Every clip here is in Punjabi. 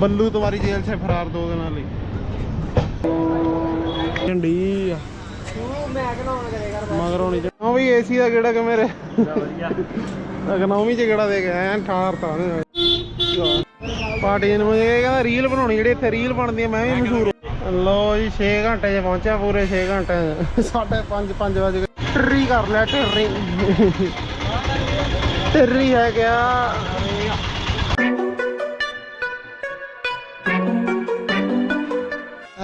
ਬੱਲੂ ਤੁਹਾਡੀ ਜੇਲ੍ਹ ਸੇ ਫਰਾਰ ਦੋ ਦਿਨਾਂ ਲਈ। ਝੰਡੀ। ਆ ਮਗਰ ਚ ਉਹ ਵੀ ਏਸੀ ਦਾ ਕਿਹੜਾ ਕਿ ਮੇਰੇ ਇਕਨੋਮੀ ਚ ਕਿਹੜਾ ਦੇ ਗਿਆ ਐਨ ਠਾਰ ਤਾਂ ਪਾਰਟੀ ਨੂੰ ਇਹ ਕਹਿੰਦਾ ਰੀਲ ਬਣਾਉਣੀ ਜਿਹੜੀ ਇੱਥੇ ਰੀਲ ਬਣਦੀ ਮੈਂ ਵੀ ਮਸ਼ਹੂਰ ਲੋ ਜੀ 6 ਘੰਟੇ 'ਚ ਪਹੁੰਚਿਆ ਪੂਰੇ 6 ਘੰਟੇ 'ਚ। ਸਾਢੇ 5 5 ਵਜੇ ਟਰੀ ਕਰ ਲਿਆ ਟਰੀ। ਟਰੀ ਹੈ ਗਿਆ।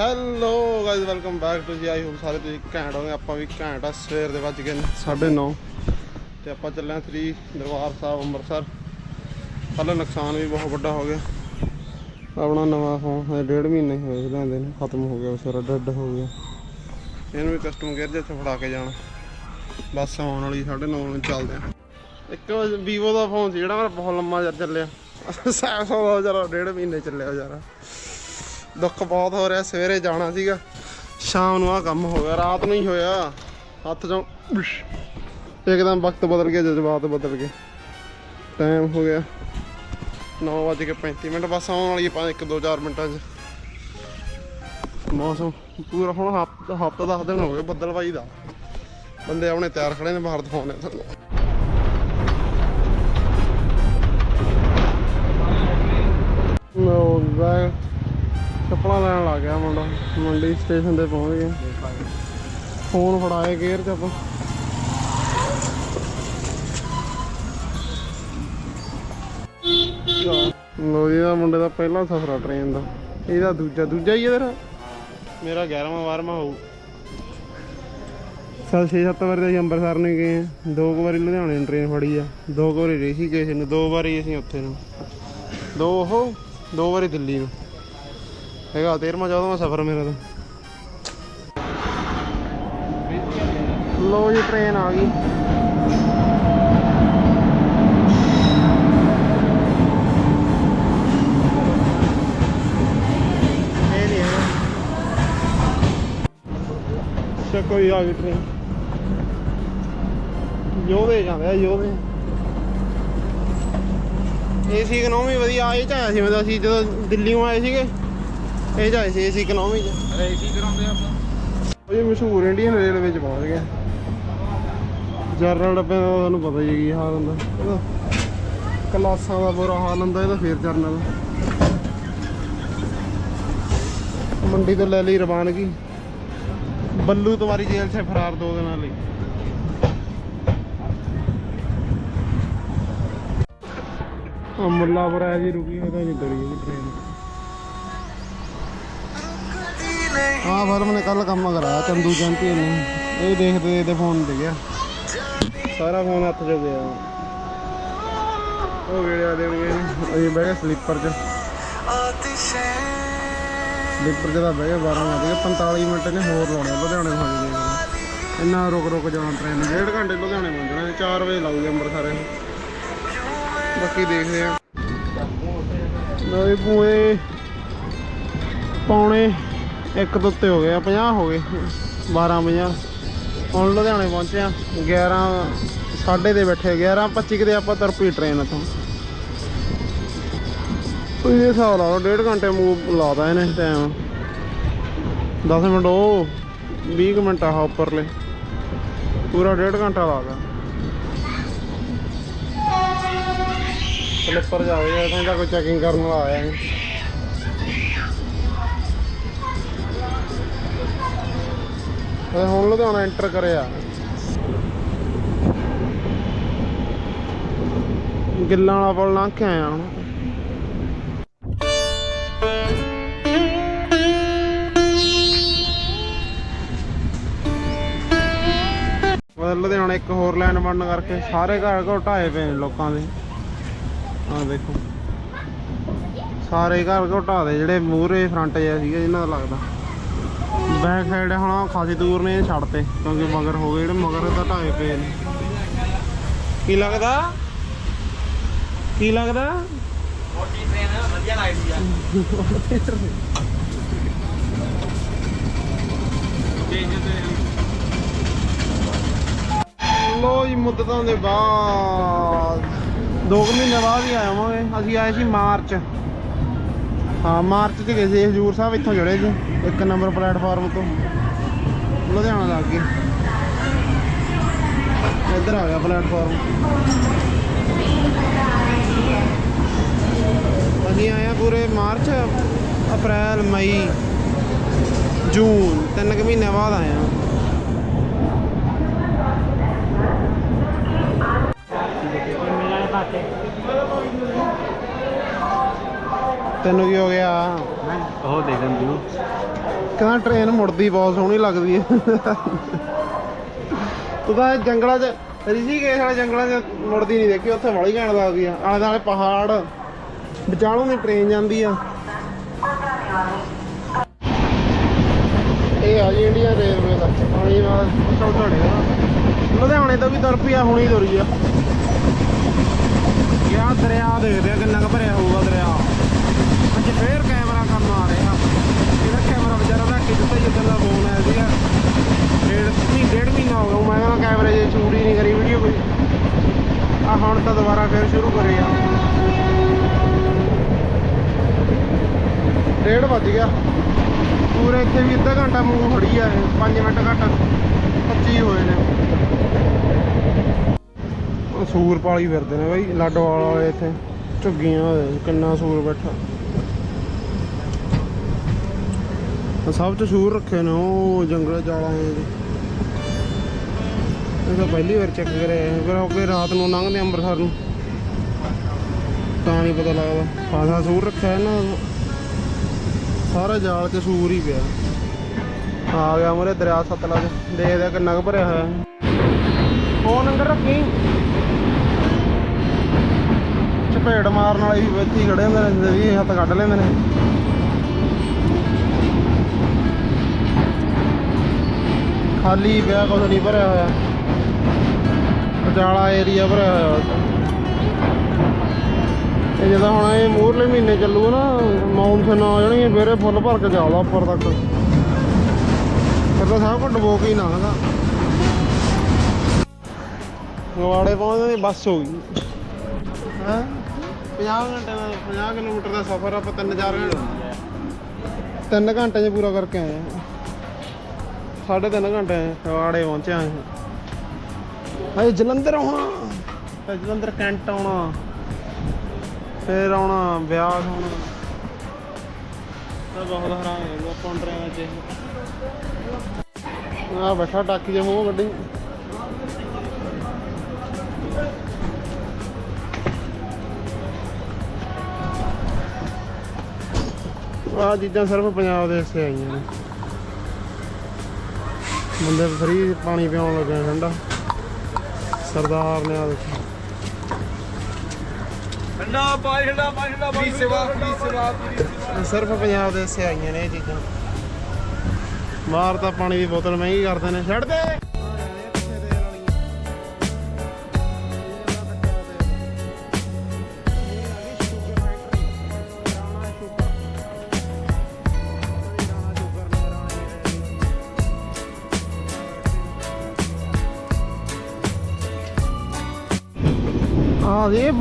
Hello guys welcome back to ਜੀ ਆਈ ਹੋਪ ਸਾਰੇ ਤੁਸੀਂ ਘੈਂਟ ਹੋਗੇ, ਆਪਾਂ ਵੀ ਘੈਂਟ ਆ, ਸਵੇਰ ਦੇ ਵੱਜ ਗਏ ਨੇ 9:30 ਤੇ ਆਪਾਂ ਚੱਲੇ ਹਾਂ ਸ੍ਰੀ ਦਰਬਾਰ ਸਾਹਿਬ ਅੰਮ੍ਰਿਤਸਰ। ਕੱਲ ਨੁਕਸਾਨ ਵੀ ਬਹੁਤ ਵੱਡਾ ਹੋ ਗਿਆ। ਆਪਣਾ ਨਵਾਂ ਫੋਨ ਹਜੇ ਡੇਢ ਮਹੀਨੇ ਹੀ ਹੋਏ ਲੈਂਦੇ ਨੇ, ਖਤਮ ਹੋ ਗਿਆ, ਵਿਚਾਰਾ ਡੈਡ ਹੋ ਗਿਆ। ਇਹਨੂੰ ਵੀ ਕਸਟਮ ਕੇਅਰ ਜਿੱਥੇ ਫੜਾ ਕੇ ਜਾਣਾ। ਬਸ ਆਉਣ ਵਾਲੀ 9:30 ਵਜੇ ਚੱਲਦੇ ਆ ਇੱਕ ਵੀਵੋ ਦਾ ਫੋਨ ਸੀ ਜਿਹੜਾ ਮੇਰਾ ਬਹੁਤ ਲੰਮਾ ਚਿਰ ਚੱਲਿਆ। ਸੈਮਸੰਗ ਦਾ ਵਿਚਾਰਾ ਡੇਢ ਮਹੀਨੇ ਚੱਲਿਆ ਵਿਚਾਰਾ। ਦੁੱਖ ਬਹੁਤ ਹੋ ਰਿਹਾ, ਸਵੇਰੇ ਜਾਣਾ ਸੀਗਾ। ਸ਼ਾਮ ਨੂੰ ਆ ਕੰਮ ਹੋ ਗਿਆ, ਰਾਤ ਨੂੰ ਹੀ ਹੋਇਆ। ਹੱਥ ਚੋਂ ਉਸ਼। ਇੱਕਦਮ ਵਕਤ ਬਦਲ ਗਿਆ, ਜਜ਼ਬਾਤ ਬਦਲ ਗਏ। ਟਾਈਮ ਹੋ ਗਿਆ 9:35 ਮਿੰਟ, ਬਸ ਆਉਣ ਵਾਲੀ 5 1 2 4 ਮਿੰਟਾਂ 'ਚ। ਮੌਸਮ ਪੂਰਾ ਹੁਣ ਹਫਤਾ ਹਫਤਾ 10 ਦਿਨ ਹੋ ਗਏ ਬੱਦਲਵਾਈ ਦਾ। ਬੰਦੇ ਆਪਣੇ ਤਿਆਰ ਖੜੇ ਨੇ, ਬਾਹਰ ਦਿਖਾਉਣੇ ਤੁਹਾਨੂੰ। ਲੋ ਬੈਗ। ਚੱਪਲਾਂ ਲੈਣ ਲੱਗ ਗਿਆ ਮੁੰਡਾ। ਮੰਡੀ ਸਟੇਸ਼ਨ ਤੇ ਪਹੁੰਚ ਗਿਆ। ਫੋਨ ਫੜਾਏ ਗੇਅਰ 'ਚ ਆਪਾਂ। ਲੋ ਜੀ ਦਾ ਮੁੰਡੇ ਦਾ ਪਹਿਲਾ ਸਫ਼ਰ ਟ੍ਰੇਨ ਦਾ। ਇਹਦਾ ਦੂਜਾ ਦੂਜਾ ਹੀ ਹੈ ਤੇਰਾ? ਮੇਰਾ 11ਵਾਂ 12ਵਾਂ ਹੋਊ। ਸਾਲ 6-7 ਵਾਰੀ ਤਾਂ ਅਸੀਂ ਅੰਮ੍ਰਿਤਸਰ ਨੂੰ ਗਏ ਆ। ਦੋ ਵਾਰੀ ਲੁਧਿਆਣੇ ਨੂੰ ਟ੍ਰੇਨ ਫੜੀ ਆ। ਦੋ ਵਾਰੀ ਰਿਸ਼ੀਕੇਸ਼ ਨੂੰ ਦੋ ਵਾਰੀ ਅਸੀਂ ਉੱਥੇ ਨੂੰ। ਦੋ ਉਹ ਦੋ ਵਾਰੀ ਦਿੱਲੀ ਨੂੰ। ਹੈਗਾ 13ਵਾਂ 14ਵਾਂ ਸਫ਼ਰ ਮੇਰਾ ਤਾਂ। ਲੋ ਜੀ ਟ੍ਰੇਨ ਆ ਗਈ। ਕੋਈ ਆ ਗਈ ਟ੍ਰੇਨ ਯੋਧੇ ਜਾਂਦੇ ਆ ਯੋਧੇ ਏਸੀ ਇਕਨੋਮੀ ਵਧੀਆ? ਇਹ ਚ ਆਇਆ ਸੀ ਮੈਂ ਤਾਂ, ਅਸੀਂ ਜਦੋਂ ਦਿੱਲੀੋਂ ਆਏ ਸੀਗੇ। ਇਹ ਚ ਆਏ ਸੀ ਏਸੀ ਇਕਨੋਮੀ ਚ ਰੇਸੀ ਕਰਾਉਂਦੇ ਆਪਾਂ। ਉਹ ਜੀ ਮਸ਼ਹੂਰ ਇੰਡੀਅਨ ਰੇਲਵੇ ਚ ਪਹੁੰਚ ਗਿਆ ਜਰਨਲ ਡੱਬੇ ਦਾ ਤਾਂ ਤੁਹਾਨੂੰ ਪਤਾ ਹੀ ਹੈ ਕੀ ਹਾਲ ਹੁੰਦਾ। ਕਲਾਸਾਂ ਦਾ ਬੁਰਾ ਹਾਲ ਹੁੰਦਾ ਇਹਦਾ ਫੇਰ ਜਰਨਲ। ਮੰਡੀ ਤੋਂ ਲੈ ਲਈ ਰਵਾਨਗੀ। ਬੱਲੂ ਤੁਹਾਡੀ ਜੇਲ੍ਹ ਸੇ ਫਰਾਰ ਦੋ ਦਿਨਾਂ ਲਈ। ਆ ਮੁੱਲਾਪੁਰ ਆ ਜੀ ਰੁਕੀ ਉਹਦਾ ਨਹੀਂ ਤੁਰੀ ਇਹ ਟ੍ਰੇਨ ਹਾਂ ਫਿਲਮ ਨੇ ਕੱਲ ਕੰਮ ਕਰਾਇਆ, ਚੰਦੂ ਜੰਤੀ ਨੇ। ਇਹ ਦੇਖਦੇ ਇਹਦੇ ਫੋਨ ਤੇ ਗਿਆ। ਸਾਰਾ ਫੋਨ ਹੱਥ 'ਚ ਗਿਆ। ਉਹ ਵੇੜਿਆ ਦੇਣਗੇ। ਅਸੀਂ ਬਹਿ ਗਏ ਸਲੀਪਰ 'ਚ। ਸਲੀਪਰ 'ਚ ਤਾਂ ਬਹਿ ਗਏ 12 ਵਜੇ। 45 ਮਿੰਟ ਨੇ ਹੋਰ ਲਾਉਣੇ ਲੁਧਿਆਣੇ ਪਹੁੰਚ ਗਏ ਇੰਨਾ ਰੁਕ ਰੁਕ ਜਾਣਾ ਟ੍ਰੇਨ ਡੇਢ ਘੰਟੇ ਲੁਧਿਆਣੇ ਪਹੁੰਚਣਾ 4 ਵਜੇ ਲਾਊਗੀ ਅੰਮ੍ਰਿਤਸਰ। ਨੂੰ ਬਾਕੀ ਦੇਖਦੇ ਆ। ਨਵੇਂ ਪੂਏ, ਪੌਣੇ ਇੱਕ ਤੋਂ ਉੱਤੇ ਹੋ ਗਏ ਆ 50 ਹੋ ਗਏ 12 50 ਹੁਣ ਲੁਧਿਆਣੇ ਪਹੁੰਚੇ ਆ 11 ਸਾਢੇ ਦੇ ਬੈਠੇ 11 25 ਦੇ ਆਪਾਂ ਤਰਪੀ ਟ੍ਰੇਨ ਇੱਥੋਂ। ਇਹ ਹਿਸਾਬ ਲਾ ਲਓ, ਡੇਢ ਘੰਟੇ ਮੂਵ ਲਾਦਾ ਇਹਨੇ ਟਾਈਮ 10 ਮਿੰਟ ਉਹ 20 ਕੁ ਮਿੰਟ ਆਹ ਉੱਪਰਲੇ। ਪੂਰਾ ਡੇਢ ਘੰਟਾ ਲਾਦਾ ਸਲਿੱਪਰ ਜਾਵੇ ਕਹਿੰਦਾ ਕੋਈ ਚੈਕਿੰਗ ਕਰਨ ਵਾਲਾ ਆਇਆ ਨਹੀਂ ਇਹ ਹੁਣ ਲੁਧਿਆਣਾ ਐਂਟਰ ਕਰਿਆ। ਗਿੱਲਾਂ ਵਾਲਾ ਪੁਲ ਲੰਘ ਕੇ ਆਇਆ ਹੁਣ। ਲੁਧਿਆਣਾ ਇੱਕ ਹੋਰ ਲਾਈਨ ਬਣਨ ਕਰਕੇ ਸਾਰੇ ਘਰ ਘਰ ਢਾਏ ਪਏ ਨੇ ਲੋਕਾਂ ਦੇ। ਆਹ ਦੇਖੋ। ਸਾਰੇ ਘਰ ਘਟਾ ਦੇ ਜਿਹੜੇ ਮੂਹਰੇ ਫਰੰਟ ਜਿਹਾ ਸੀਗਾ ਜਿੰਨਾਂ ਦਾ ਲੱਗਦਾ। ਬੈਕ ਸਾਈਡ ਹੁਣ ਖਾਸੀ ਦੂਰ ਨੇ ਇਹ ਛੱਡਤੇ ਕਿਉਂਕਿ ਮਗਰ ਹੋ ਗਏ ਜਿਹੜੇ ਮਗਰ ਤਾਂ ਢਾਏ ਪਏ ਨੇ। ਕੀ ਲੱਗਦਾ? ਕੀ ਲੱਗਦਾ? ਮੋਟੀ ਟ੍ਰੇਨ ਵਧੀਆ ਲੱਗਦੀ ਆ। ਲੋ ਜੀ ਮੁੱਦਤਾਂ ਦੇ ਬਾਅਦ। ਦੋ ਕੁ ਮਹੀਨੇ ਬਾਅਦ ਹੀ ਆਇਆ ਹੋਵਾਂਗੇ ਅਸੀਂ ਆਏ ਸੀ ਮਾਰਚ। ਹਾਂ ਮਾਰਚ ਚ ਗਏ ਸੀ ਹਜੂਰ ਸਾਹਿਬ ਇੱਥੋਂ ਜੁੜੇ ਜੀ ਇੱਕ ਨੰਬਰ ਪਲੇਟਫਾਰਮ ਤੋਂ ਲੁਧਿਆਣਾ ਲੱਗ ਗਏ। ਇੱਧਰ ਆ ਗਿਆ ਪਲੇਟਫਾਰਮ। ਅਸੀਂ ਆਏ ਆ ਪੂਰੇ ਮਾਰਚ, ਅਪ੍ਰੈਲ, ਮਈ, ਜੂਨ, ਤਿੰਨ ਕੁ ਮਹੀਨੇ ਬਾਅਦ ਆਏ ਆ ਤੈਨੂੰ ਕੀ ਹੋ ਗਿਆ? ਉਹ ਦੇ ਦਿੰਦੀ ਨੂੰ ਟ੍ਰੇਨ ਮੁੜਦੀ, ਬਹੁਤ ਸੋਹਣੀ ਲੱਗਦੀ ਹੈ। ਤੂੰ ਤਾਂ ਜੰਗਲਾਂ 'ਚ, ਰਿਸ਼ੀਕੇਸ਼ ਵਾਲੇ ਜੰਗਲਾਂ 'ਚ ਮੁੜਦੀ ਨਹੀਂ ਦੇਖੀ, ਉੱਥੇ ਵਾਲੀ ਘੈਂਟ ਲੱਗਦੀ ਆ। ਆਲੇ ਦੁਆਲੇ ਪਹਾੜ, ਵਿਚਾਲੋਂ ਦੀ ਟ੍ਰੇਨ ਜਾਂਦੀ ਆ। ਇਹ ਆ ਜੀ ਇੰਡੀਅਨ ਰੇਲਵੇ ਦਾ। ਪਾਣੀ ਨਾਲ ਉੱਥੋਂ ਤੁਹਾਡੇ ਲੁਧਿਆਣੇ ਤੋਂ ਵੀ ਤੁਰ ਪਿਆ ਹੁਣੀ ਤੁਰੀ ਆ। ਯਾ ਦਰਿਆ ਦੇਖਦੇ ਆ ਕਿੰਨਾ ਕੁ ਭਰਿਆ ਹੋਊਗਾ ਦਰਿਆ ਅੱਜ ਫੇਰ ਕੈਮਰਾ ਕੰਮ ਆ ਰਿਹਾ ਇਹਦਾ ਕੈਮਰਾ ਵਿਚਾਰਾ ਰੱਖ ਦਾ ਫੋਨ ਆਇਆ ਸੀਗਾ ਡੇਢ ਨਹੀਂ ਡੇਢ ਮਹੀਨਾ ਹੋ ਗਿਆ। ਮੈਂ ਕਹਿੰਦਾ ਕੈਮਰੇ 'ਚ ਸ਼ੂਟ ਹੀ ਨਹੀਂ ਕਰੀ ਵੀਡੀਓ ਕੋਈ। ਆ ਹੁਣ ਤਾਂ ਦੁਬਾਰਾ ਫੇਰ ਸ਼ੁਰੂ ਕਰੇ ਆ। ਡੇਢ ਵੱਜ ਗਿਆ। ਪੂਰੇ ਇੱਥੇ ਵੀ ਅੱਧਾ ਘੰਟਾ ਮੂੰਹ ਖੜੀ ਆ 5 ਮਿੰਟ ਘੱਟ 25 ਹੋਏ ਨੇ। ਉਹ ਸੂਰ ਪਾਲੀ ਫਿਰਦੇ ਨੇ ਬਈ। ਲਾਡੋਵਾਲ ਵਾਲੇ ਇੱਥੇ। ਝੁੱਗੀਆਂ ਹੋਏ ਕਿੰਨਾ ਸੂਰ ਬੈਠਾ ਆਹ ਸਭ ਤੋਂ ਸੂਰ ਰੱਖੇ ਨੇ ਉਹ ਜੰਗਲ ਜਾਲਾਂ ਦੇ ਇਹ ਤਾਂ ਪਹਿਲੀ ਵਾਰ ਚੈੱਕ ਕਰਿਆ ਫਿਰ ਉਹ ਕੇ ਰਾਤ ਨੂੰ ਲੰਘਦੇ ਅੰਮ੍ਰਿਤਸਰ ਨੂੰ। ਤਾਂ ਨਹੀਂ ਪਤਾ ਲੱਗਦਾ। ਖਾਸਾ ਸੂਰ ਰੱਖਿਆ ਇਹਨਾਂ ਸਾਰਾ ਜਾਲ 'ਚ ਸੂਰ ਹੀ ਪਿਆ। ਆ ਗਿਆ ਮੂਰੇ ਦਰਿਆ ਸਤਲੁਜ। ਦੇਖਦੇ ਕਿੰਨਾ ਕੁ ਭਰਿਆ ਹੋਇਆ। ਫੋਨ ਅੰਦਰ ਰੱਖੀ। ਚਪੇੜ ਮਾਰਨ ਵਾਲੀ ਵੀ ਵਿੱਚ ਖੜੇ ਹੁੰਦੇ ਨੇ ਵੀ ਹੱਥ ਕੱਢ ਲੈਂਦੇ ਨੇ। ਖਾਲੀ ਪਿਆ, ਕੁਛ ਨਹੀਂ ਭਰਿਆ ਹੋਇਆ। ਪਟਿਆਲਾ ਏਰੀਆ ਭਰਿਆ ਹੋਇਆ ਇਹ ਜਦੋਂ ਹੁਣ ਇਹ ਮੂਰਲੇ ਮਹੀਨੇ ਚੱਲੂ ਨਾ ਮੌਨਸੂਨ ਆ ਜਾਣਗੇ ਫਿਰ ਇਹ ਫੁੱਲ ਭਰ ਕੇ ਚੱਲਦਾ ਉੱਪਰ ਤੱਕ। ਫਿਰ ਤਾਂ ਸਭ ਕੁਝ ਡੁਬੋ ਕੇ ਹੀ ਲੰਘਦਾ ਗਵਾੜੇ ਪਹੁੰਚਦੇ ਬੱਸ ਹੋ ਗਈ। ਹਾਂ? 50 ਘੰਟੇ ਦਾ 50 ਕਿਲੋਮੀਟਰ ਦਾ ਸਫ਼ਰ ਆਪਾਂ 3-4 ਘੰਟੇ। ਤਿੰਨ ਘੰਟੇ 'ਚ ਪੂਰਾ ਕਰਕੇ ਆਏ ਆ। ਸਾਢੇ ਤਿੰਨ ਘੰਟੇ ਗਵਾੜੇ ਪਹੁੰਚੇ ਆਏ ਹਏ ਜਲੰਧਰ ਆਉਣਾ। ਫਿਰ ਜਲੰਧਰ ਕੈਂਟ ਆਉਣਾ। ਫਿਰ ਆਉਣਾ ਬਿਆਸ ਆਉਣਾ ਤਾਂ ਬਹੁਤ ਹਰਾਮ ਹੈ ਲੋਕ ਕਾਉਂਟਰਾਂ ਵਿੱਚ ਆ ਬੈਠਾ ਟਾਕੀ ਦੇ ਮੂੰਹ ਗੱਡੀ ਆ ਚੀਜ਼ਾਂ ਸਿਰਫ ਪੰਜਾਬ ਦੇ ਹਿੱਸੇ ਆਈਆਂ ਨੇ। ਬੰਦੇ ਫਰੀ ਪਾਣੀ ਪਿਆਉਣ ਲੱਗੇ ਠੰਡਾ। ਸਰਦਾਰ ਨੇ ਆ ਦੇਖੋ। ਠੰਡਾ ਪਾਣੀ ਠੰਡਾ ਪਾਣੀ ਠੰਡਾ ਪਾਣੀ ਸੇਵਾ ਫਰੀ ਸੇਵਾ? ਇਹ ਸਿਰਫ ਪੰਜਾਬ ਦੇ ਹਿੱਸੇ ਆਈਆਂ ਨੇ ਇਹ ਚੀਜ਼ਾਂ। ਬਾਹਰ ਤਾਂ ਪਾਣੀ ਦੀ ਬੋਤਲ ਮਹਿੰਗੀ ਕਰਦੇ ਨੇ ਛੱਡ ਦੇ।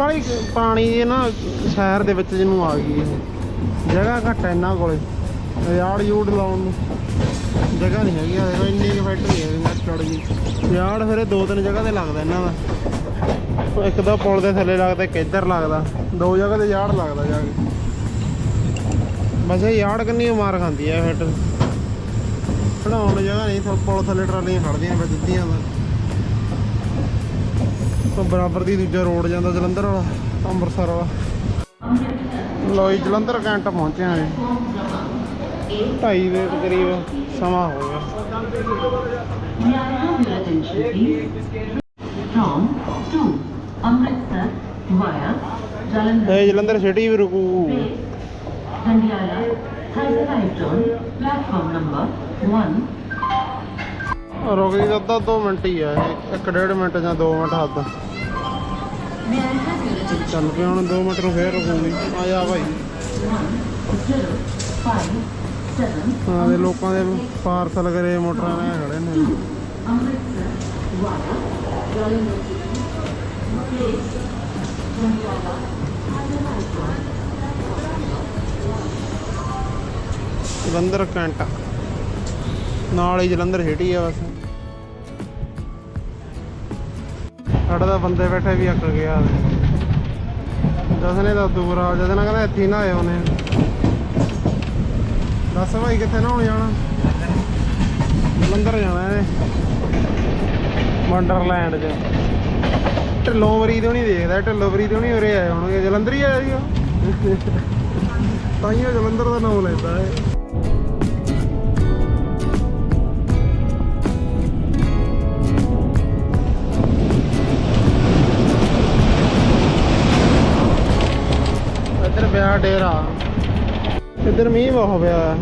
ਆ ਇਹ ਬੜੀ ਪੁਰਾਣੀ ਨਾ ਸ਼ਹਿਰ ਦੇ ਵਿੱਚ ਜਿਹਨੂੰ ਆ ਗਈ ਇਹ। ਜਗ੍ਹਾ ਘੱਟ ਹੈ ਇਹਨਾਂ ਕੋਲੇ। ਯਾੜ ਯੂੜ ਲਾਉਣ ਨੂੰ। ਜਗ੍ਹਾ ਨਹੀਂ ਹੈਗੀ ਆ ਇੰਨੀ ਕੁ ਫੈਕਟਰੀ ਹੈ ਇਹਨਾਂ ਸਟੜ ਜੀ ਯਾਰਡ ਫਿਰ ਦੋ ਤਿੰਨ ਜਗ੍ਹਾ ਤੇ ਲੱਗਦਾ ਇਹਨਾਂ ਦਾ। ਇੱਕ ਤਾਂ ਪੁਲ ਦੇ ਥੱਲੇ ਲੱਗਦਾ, ਇੱਕ ਇੱਧਰ ਲੱਗਦਾ। ਦੋ ਜਗ੍ਹਾ ਤੇ ਯਾੜ ਲੱਗਦਾ ਜਾ ਕੇ। ਬਸ ਯਾੜ ਯਾਰਡ ਕਿੰਨੀ ਮਾਰ ਖਾਂਦੀ ਹੈ ਫੈਕਟਰੀ ਖੜਾਉਣ ਨੂੰ ਜਗ੍ਹਾ ਨਹੀਂ, ਪੁਲ ਥੱਲੇ ਟਰਾਲੀਆਂ ਖੜਦੀਆਂ ਨੇ ਦਿੱਤੀਆਂ ਦਾ ਤੋਂ ਬਰਾਬਰ ਦੀ ਦੂਜਾ ਰੋਡ ਜਾਂਦਾ ਜਲੰਧਰ ਵਾਲਾ ਅੰਮ੍ਰਿਤਸਰ ਵਾਲਾ ਲੋਈ ਜਲੰਧਰ ਕੈਂਟ ਪਹੁੰਚੇ ਆ ਜੀ 2:30 ਦੇ ਕਰੀਬ ਸਮਾਂ ਹੋ ਗਿਆ ਇਹ ਜਲੰਧਰ ਸਿਟੀ ਵੀ ਰੁਕੂ Handiala highlight tone platform number 1 ਰੁਕ ਗਈ ਤਾਂ 2 ਮਿੰਟ ਹੀ ਆ 1.5 ਮਿੰਟ ਜਾਂ 2 ਮਿੰਟ ਹੱਦ ਚੱਲ ਪਿਆ ਹੁਣ 2 ਮਿੰਟ ਨੂੰ ਫੇਰ ਰੁਕੂਗੀ ਆ ਜਾ ਭਾਈ ਹਾਂ ਦੇ ਲੋਕਾਂ ਦੇ ਪਾਰਸਲ ਕਰੇ ਮੋਟਰਾਂ ਨੇ ਖੜੇ ਨੇ ਜਲੰਧਰ ਕੈਂਟ ਨਾਲ ਹੀ ਜਲੰਧਰ ਹੇਟੀ ਆ ਬਸ ਸਾਡਾ ਤਾਂ ਬੰਦੇ ਬੈਠੇ ਵੀ ਅੱਕ ਗਿਆ ਦਸਨੇ ਤਾਂ ਦੂਰ ਆ ਜਦ ਨਾ ਕਹਿੰਦਾ ਇੱਥੇ ਹੀ ਨਾ ਆਏ ਉਹਨੇ। ਦੱਸ ਭਾਈ ਕਿੱਥੇ ਨਹਾਉਣ ਜਾਣਾ? ਜਲੰਧਰ ਜਾਣਾ ਇਹਨੇ। ਵੰਡਰਲੈਂਡ 'ਚ। ਢਿੱਲੋਂ ਵਰੀ ਤੋਂ ਨਹੀਂ ਦੇਖਦਾ ਢਿੱਲੋਂ ਵਰੀ ਤੋਂ ਨਹੀਂ ਉਰੇ ਆਏ ਹੋਣਗੇ। ਜਲੰਧਰ ਹੀ ਆਇਆ ਜੀ ਉਹ। ਤਾਈਓ ਜਲੰਧਰ ਦਾ ਨਾਮ ਲੈਂਦਾ ਹੈ ਡੇਰਾ। ਇੱਧਰ ਮੀਂਹ ਬਹੁਤ ਪਿਆ।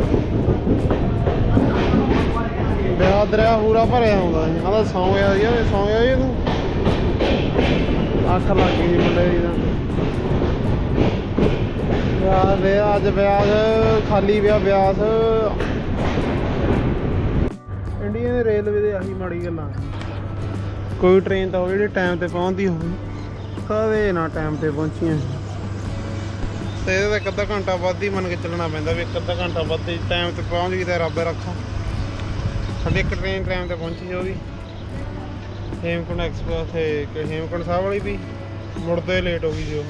ਵਿਆਹ ਦਰਿਆ ਪੂਰਾ ਭਰਿਆ ਹੁੰਦਾ ਸੀ। ਆਹ ਸੌਂ ਗਿਆ ਸੀ ਸੌਂ ਗਿਆ ਜੀ ਤੂੰ। ਅੱਖ ਲੱਗ ਗਈ ਮੁੰਡੇ ਦੀ ਤਾਂ। ਵਿਆਹ ਦੇ ਅੱਜ ਵਿਆਹ ਖਾਲੀ ਵਿਆਹ ਵਿਆਸ। ਇੰਡੀਅਨ ਰੇਲਵੇ ਦੇ ਆਹੀ ਮਾੜੀ ਗੱਲਾਂ ਕੋਈ ਟ੍ਰੇਨ ਤਾਂ ਹੋਵੇ ਜਿਹੜੀ ਟਾਈਮ ਤੇ ਪਹੁੰਚਦੀ ਹੋਵੇ ਕਦੇ ਨਾ ਟਾਈਮ ਤੇ ਪਹੁੰਚੀਆਂ। ਤੇ ਇਹਦਾ ਇੱਕ ਅੱਧਾ ਘੰਟਾ ਵੱਧ ਹੀ ਮੰਨ ਕੇ ਚੱਲਣਾ ਪੈਂਦਾ ਵੀ ਇੱਕ ਅੱਧਾ ਘੰਟਾ ਵੱਧ ਹੀ ਟਾਈਮ ਤੇ ਪਹੁੰਚ ਗਈ ਤਾਂ ਰੱਬ ਰੱਖਾ। ਸਾਡੀ ਇੱਕ ਟ੍ਰੇਨ ਟਾਈਮ ਤੇ ਪਹੁੰਚੀ ਉਹਦੀ ਹੇਮਕੁੰਡ ਐਕਸਪ੍ਰੈਸ ਤੇ ਇੱਕ ਹੇਮਕੁੰਡ ਸਾਹਿਬ ਵਾਲੀ ਵੀ। ਮੁੜਦੇ ਲੇਟ ਹੋ ਗਈ ਜੋ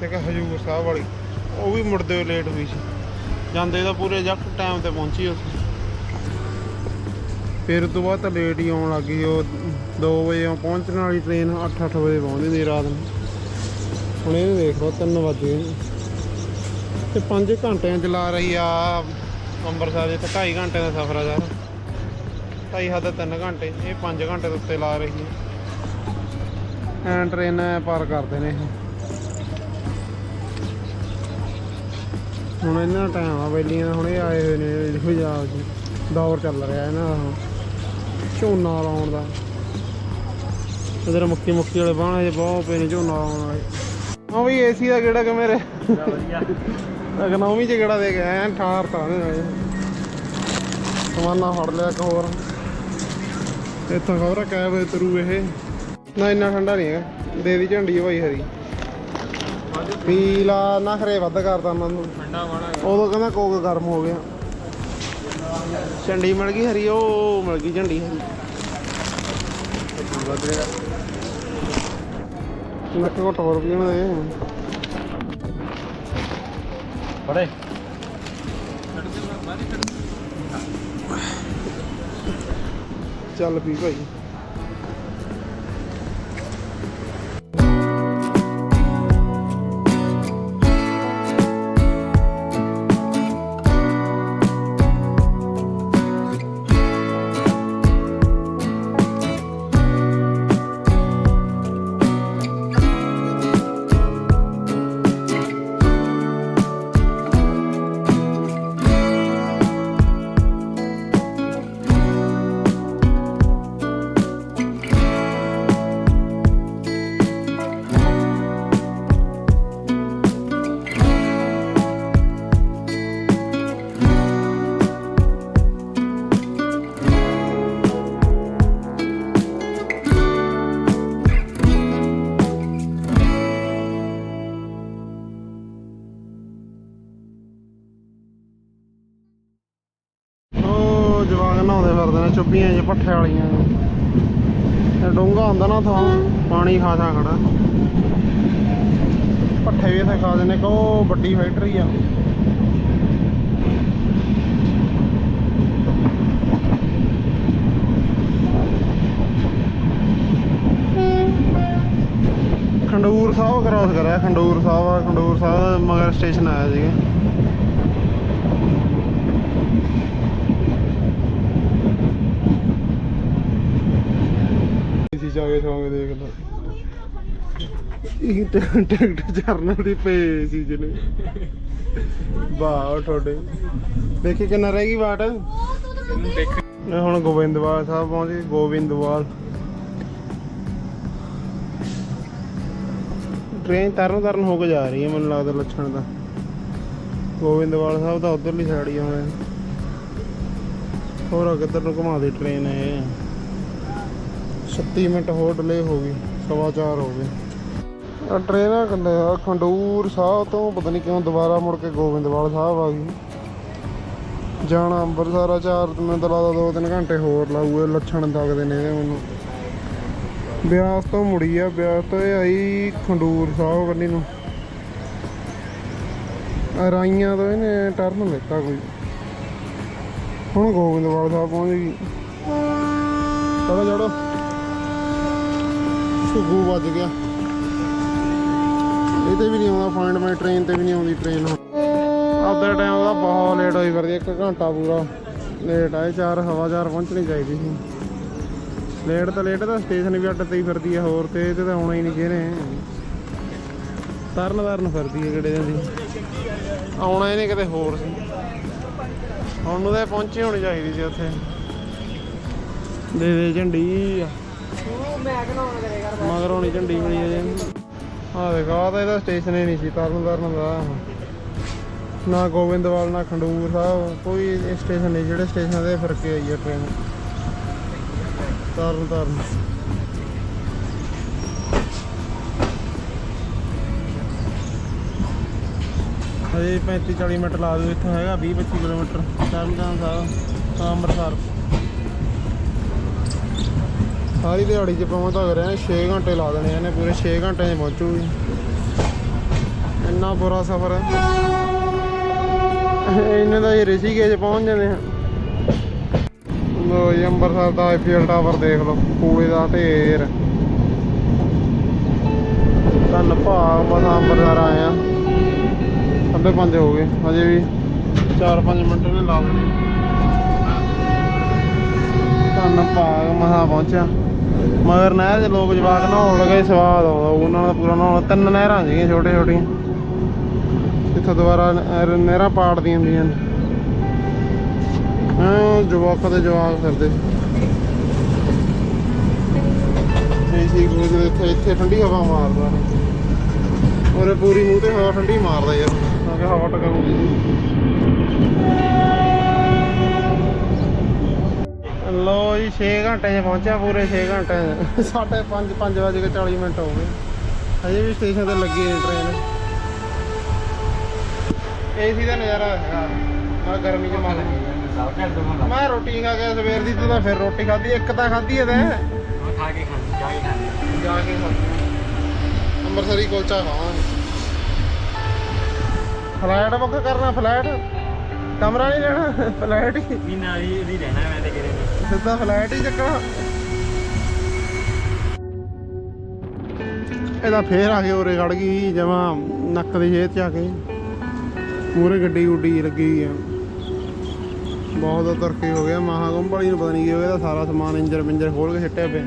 ਤੇ ਇੱਕ ਹਜੂਰ ਸਾਹਿਬ ਵਾਲੀ। ਉਹ ਵੀ ਮੁੜਦੇ ਲੇਟ ਹੋਈ ਸੀ। ਜਾਂਦੇ ਤਾਂ ਪੂਰੇ ਜੱਟ ਟਾਈਮ ਤੇ ਪਹੁੰਚੀ ਉਸ ਫਿਰ ਉਸ ਤੋਂ ਬਾਅਦ ਤਾਂ ਲੇਟ ਹੀ ਆਉਣ ਲੱਗ ਗਈ ਉਹ। 2 ਵਜੇ ਪਹੁੰਚਣ ਵਾਲੀ ਟ੍ਰੇਨ 8-8 ਵਜੇ ਪਹੁੰਚਦੀ ਰਾਤ ਨੂੰ। ਹੁਣ ਇਹ ਦੇਖ ਲਓ 3 ਵਜ ਤੇ 5 ਘੰਟਿਆਂ ਚ ਲਾ ਰਹੀ ਆ ਅੰਮ੍ਰਿਤਸਰ ਦੇ ਤੇ 2.5 ਘੰਟੇ ਦਾ ਸਫ਼ਰ ਆ ਯਾਰ। ਢਾਈ ਹੱਦ 3 ਘੰਟੇ, ਇਹ 5 ਘੰਟੇ ਦੇ ਉੱਤੇ ਲਾ ਰਹੀ ਹੈ ਐਂ ਟ੍ਰੇਨ ਪਾਰ ਕਰਦੇ ਨੇ ਇਹ। ਹੁਣ ਇਹਨਾਂ ਟਾਈਮ ਆ ਬੈਲੀਆਂ ਦਾ ਹੁਣ ਇਹ ਆਏ ਹੋਏ ਨੇ ਪੰਜਾਬ 'ਚ ਦੌਰ ਚੱਲ ਰਿਹਾ ਇਹਨਾਂ ਦਾ ਝੋਨਾ ਲਾਉਣ ਦਾ। ਇਧਰ ਮੁੱਕੀ ਮੁੱਕੀ ਵਾਲੇ ਬਾਹਣੇ 'ਚ ਬਹੁਤ ਪਏ ਨੇ ਝੋਨਾ ਲਾਉਣ ਵਾਲੇ। ਹਾਂ ਵੀ ਏਸੀ ਦਾ ਕਿਹੜਾ ਕਿ ਮੇਰੇ ਵਧੀਆ। ਇਕਨੋਮੀ 'ਚ ਕਿਹੜਾ ਦੇ ਗਿਆ ਐਨ ਠਾਰ ਤਾਂ ਨੇ ਸਮਾਨਾ ਫੜ ਲਿਆ ਇੱਕ ਹੋਰ। ਇੱਥੋਂ ਖਬਰ ਕੈ ਤਰੂ ਇਹ। ਨਾ, ਇੰਨਾ ਠੰਡਾ ਨਹੀਂ ਹੈਗਾ ਦੇ ਦੀ ਝੰਡੀ ਭਾਈ ਹਰੀ। ਪੀਲਾ ਨਖਰੇ ਵੱਧ ਕਰਦਾ ਉਹਨਾਂ ਠੰਡਾ ਵਾਣਾ ਉਦੋਂ ਕਹਿੰਦਾ ਕੋਕ ਗਰਮ ਹੋ ਗਿਆ। ਝੰਡੀ ਮਿਲ ਗਈ ਹਰੀ, ਉਹ ਮਿਲ ਗਈ ਝੰਡੀ ਹਰੀ। ਨੱਕ ਘੁੱਟ ਹੋਰ ਪੀਣ ਦੇ ਬੜੇ ਚੱਲ ਪੀ ਭਾਈ। ਪੱਠੇ ਵਾਲੀਆਂ ਤੇ ਡੂੰਘਾ ਹੁੰਦਾ ਨਾ ਥਾਂ, ਪਾਣੀ ਖਾਸਾ ਖੜਾ। ਪੱਠੇ ਵੀ ਇੱਥੇ ਖਾ ਦਿੰਦੇ ਕੋ ਵੱਡੀ ਫੈਕਟਰੀ ਆ। ਖੰਡੂਰ ਸਾਹਿਬ ਕ੍ਰਾਸ ਕਰਿਆ, ਖੰਡੂਰ ਸਾਹਿਬ ਖੰਡੂਰ ਸਾਹਿਬ ਮਗਰ ਸਟੇਸ਼ਨ ਆਇਆ ਸੀਗਾ ਇਸੀ ਜਾ ਕੇ ਸੌਂਗ ਦੇਖ ਲਓ ਇਹ ਟਿਕਟ ਚਰਨਲ ਦੀ ਪਏ ਸੀ ਜਿਹਨੇ। ਵਾਹ ਤੁਹਾਡੇ। ਦੇਖੀ ਕਿੰਨਾ ਰਹਿ ਗਈ ਬਾਟ ਹੁਣ ਗੋਬਿੰਦਵਾਲ ਸਾਹਿਬ ਪਹੁੰਚ ਗਏ, ਗੋਬਿੰਦਵਾਲ। ਟ੍ਰੇਨ ਤਰਨ ਤਰਨ ਹੋ ਕੇ ਜਾ ਰਹੀ ਹੈ, ਮੈਨੂੰ ਲੱਗਦਾ ਲੱਛਣ ਦਾ ਗੋਬਿੰਦਵਾਲ ਸਾਹਿਬ ਦਾ ਉਧਰਲੀ ਸਾਈਡ ਹੀ ਆਉਣਾ ਹੋਰ ਕਿੱਧਰ ਨੂੰ ਘੁਮਾ ਟ੍ਰੇਨ ਇਹ। 36 ਮਿੰਟ ਹੋਰ ਡਿਲੇ ਹੋ ਗਈ, ਸਵਾ ਚਾਰ ਹੋ ਗਏ। ਟ੍ਰੇਨ ਆ ਕੰਦੇ ਖੰਡੂਰ ਸਾਹਿਬ ਤੋਂ ਪਤਾ ਨਹੀਂ ਕਿਉਂ ਦੁਬਾਰਾ ਮੁੜ ਕੇ ਗੋਬਿੰਦਵਾਲ ਸਾਹਿਬ ਆ ਗਈ ਜਾਣਾ ਅੰਮ੍ਰਿਤਸਰ ਆ ਚਾਰ ਮੈਂ ਤਾਂ ਲੱਗਦਾ ਦੋ ਤਿੰਨ ਘੰਟੇ ਹੋਰ ਲਾਊਗੇ, ਲੱਛਣ ਦਗਦੇ ਨੇ ਇਹਦੇ ਮੈਨੂੰ। ਬਿਆਸ ਤੋਂ ਮੁੜੀ ਆ, ਬਿਆਸ ਤੋਂ ਇਹ ਆਈ ਖੰਡੂਰ ਸਾਹਿਬ ਕੰਨੀ ਨੂੰ। ਰਾਈਆਂ ਤੋਂ ਇਹਨੇ ਟਰਨ ਲਿੱਤਾ ਕੋਈ। ਹੁਣ ਗੋਬਿੰਦਵਾਲ ਸਾਹਿਬ ਪਹੁੰਚ ਗਈ। ਚਲੋ ਚੜੋ ਘੁੱਗੂ ਵੱਜ ਗਿਆ। ਤੇ ਵੀ ਨਹੀਂ ਆਉਂਦਾ ਫਾਈਂਡ ਮਾਈ ਟ੍ਰੇਨ ਤੇ ਵੀ ਨਹੀਂ ਆਉਂਦੀ ਟ੍ਰੇਨ ਆਪਦਾ ਟਾਈਮ ਉਹਦਾ ਬਹੁਤ ਲੇਟ ਹੋਈ ਫਿਰਦੀ ਇੱਕ ਘੰਟਾ ਪੂਰਾ ਲੇਟ ਆਏ ਚਾਰ ਹਵਾ ਚਾਰ ਪਹੁੰਚਣੀ ਚਾਹੀਦੀ ਸੀ। ਲੇਟ ਤਾਂ ਲੇਟ ਤਾਂ ਸਟੇਸ਼ਨ ਵੀ ਅੱਡ ਤੇ ਹੀ ਫਿਰਦੀ ਆ ਹੋਰ ਤੇ ਇਹਦੇ ਤਾਂ ਆਉਣਾ ਹੀ ਨਹੀਂ ਕਿਹਨੇ ਤਰਨ ਤਰਨ ਫਿਰਦੀ ਹੈ ਕਿਹੜੇ ਦੀ। ਆਉਣਾ ਇਹਨੇ ਕਿਤੇ ਹੋਰ ਸੀ। ਹੁਣ ਨੂੰ ਤਾਂ ਪਹੁੰਚੀ ਹੋਣੀ ਚਾਹੀਦੀ ਸੀ ਉੱਥੇ। ਦੇ ਦੇ ਝੰਡੀ। ਮਗਰ ਹੋਣੀ ਝੰਡੀ ਮਿਲੀ ਅਜੇ। ਆ ਦੇਖ ਆ ਤਾਂ ਇਹਦਾ ਸਟੇਸ਼ਨ ਹੀ ਨਹੀਂ ਸੀ ਤਰਨ ਤਾਰਨ ਦਾ ਨਾ। ਗੋਬਿੰਦਵਾਲ, ਨਾ ਖੰਡੂਰ ਸਾਹਿਬ, ਕੋਈ ਸਟੇਸ਼ਨ ਨਹੀਂ, ਜਿਹੜੇ ਸਟੇਸ਼ਨ ਦੇ ਫ਼ਰਕ ਕੇ ਆਈ ਆ ਟ੍ਰੇਨ ਤਰਨ ਤਾਰਨ ਹਜੇ 35 40 ਮਿੰਟ ਲਾ ਦਿਓ, ਇੱਥੋਂ ਹੈਗਾ 20 25 ਕਿਲੋਮੀਟਰ। ਤਰਨ ਤਾਰਨ ਸਾਹਿਬ ਤਾਂ ਅੰਮ੍ਰਿਤਸਰ। ਸਾਰੀ ਦਿਹਾੜੀ ਚ ਪਹੁੰਚਦਾ ਕਰ 6 ਘੰਟੇ ਲਾ ਦੇਣੇ ਇਹਨੇ ਪੂਰੇ 6 ਘੰਟੇ 'ਚ ਪਹੁੰਚੂਗੀ ਇੰਨਾ ਬੁਰਾ ਸਫ਼ਰ ਹੈ ਇਹਨੇ ਤਾਂ ਇਹ ਰਿਸ਼ੀਕੇਸ਼ ਪਹੁੰਚ ਜਾਂਦੇ ਆ। ਲੋ ਜੀ ਅੰਮ੍ਰਿਤਸਰ ਦਾ ਆਈਫੀਐਲ ਟਾਵਰ ਦੇਖ ਲਓ, ਕੂੜੇ ਦਾ ਢੇਰ। ਧੰਨ ਭਾਗ ਮਸਾਂ ਅੰਮ੍ਰਿਤਸਰ ਆਏ ਆ। ਸਾਢੇ ਪੰਜ ਹੋ ਗਏ, ਹਜੇ ਵੀ 4-5 ਮਿੰਟ ਨੇ ਲਾ ਦੇਣੇ। ਧੰਨ ਭਾਗ ਮਸਾਂ ਪਹੁੰਚਿਆ। ਮਗਰ ਨਹਿਰ 'ਚ ਲੋਕ ਜਵਾਕ ਨਹਾਉਣ ਲੱਗੇ, ਸਵਾਦ ਆਉਂਦਾ ਉਹਨਾਂ ਦਾ ਪੂਰਾ ਨਹਾਉਣ। ਤਿੰਨ ਨਹਿਰਾਂ ਸੀਗੀਆਂ ਛੋਟੇ ਛੋਟੀਆਂ ਇੱਥੋਂ ਦੁਬਾਰਾ ਨਹਿਰ- ਨਹਿਰਾਂ ਪਾੜਦੀਆਂ ਹੁੰਦੀਆਂ ਹਾਂ ਜਵਾਕ ਦੇ ਜਵਾਕ ਫਿਰਦੇ। ਏਸੀ ਕੋਲ ਇੱਥੇ ਇੱਥੇ ਠੰਡੀ ਹਵਾ ਮਾਰਦਾ। ਔਰ ਪੂਰੀ ਮੂੰਹ ਤੇ ਹਵਾ ਠੰਡੀ ਮਾਰਦਾ ਯਾਰ। ਮੈਂ ਕਿਹਾ ਹਵਾ ਟਕਾਉਂਦੀ ਲੋ ਜੀ 6 ਘੰਟੇ 'ਚ ਪਹੁੰਚਿਆ ਪੂਰੇ 6 ਘੰਟੇ 'ਚ। ਸਾਢੇ 5 5 ਵਜੇ ਕੇ 40 ਮਿੰਟ ਹੋ ਗਏ। ਹਜੇ ਵੀ ਸਟੇਸ਼ਨ ਤੇ ਲੱਗੀ ਹੈ ਟ੍ਰੇਨ ਏਸੀ ਦਾ ਨਜ਼ਾਰਾ ਹੈਗਾ ਆ ਗਰਮੀ 'ਚ ਦੂੰਗਾ ਮੈਂ ਰੋਟੀ ਖਾ ਕੇ ਸਵੇਰ ਦੀ ਤੂੰ ਤਾਂ ਫਿਰ ਰੋਟੀ ਖਾਧੀ ਇੱਕ ਤਾਂ ਖਾਧੀ ਐ ਤੈਂ। ਖਾ ਕੇ ਖਾਂਦੇ ਜਾ ਕੇ ਖਾਂਦੇ ਜਾ ਕੇ ਖਾਧੀ ਅੰਮ੍ਰਿਤਸਰੀ ਕੁਲਚਾ ਖਾਵਾਂਗੇ। ਫਲੈਟ ਬੁੱਕ ਕਰਨਾ ਫਲੈਟ ਕਮਰਾ ਨਹੀਂ ਲੈਣਾ? ਫਲੈਟ ਹੀ। ਵੀ ਨਾਲ ਹੀ ਰਹਿਣਾ ਮੈਂ ਤੇ ਕਿਰੇ ਨੇ ਸਿੱਧਾ ਫਲੈਟ ਹੀ ਚੱਕਣਾ। ਇਹਦਾ ਫੇਰ ਆ ਕੇ ਉਰੇ ਖੜ ਗਈ, ਜਮਾ ਨੱਕ ਦੀ ਜੇਬ ਚ ਆ ਕੇ। ਮੂਰੇ ਗੱਡੀ ਗੁੱਡੀ ਲੱਗੀ ਹੋਈ ਆ। ਬਹੁਤ ਤਰੱਕੀ ਹੋ ਗਿਆ ਮਹਾ ਵਾਲੀ ਨੂੰ ਪਤਾ ਨਹੀਂ ਕੀ ਹੋ ਗਿਆ ਇਹਦਾ ਸਾਰਾ ਸਮਾਨ ਇੰਜਰ ਬਿੰਜਰ ਖੋਲ ਕੇ ਸਿੱਟਿਆ ਪਿਆ।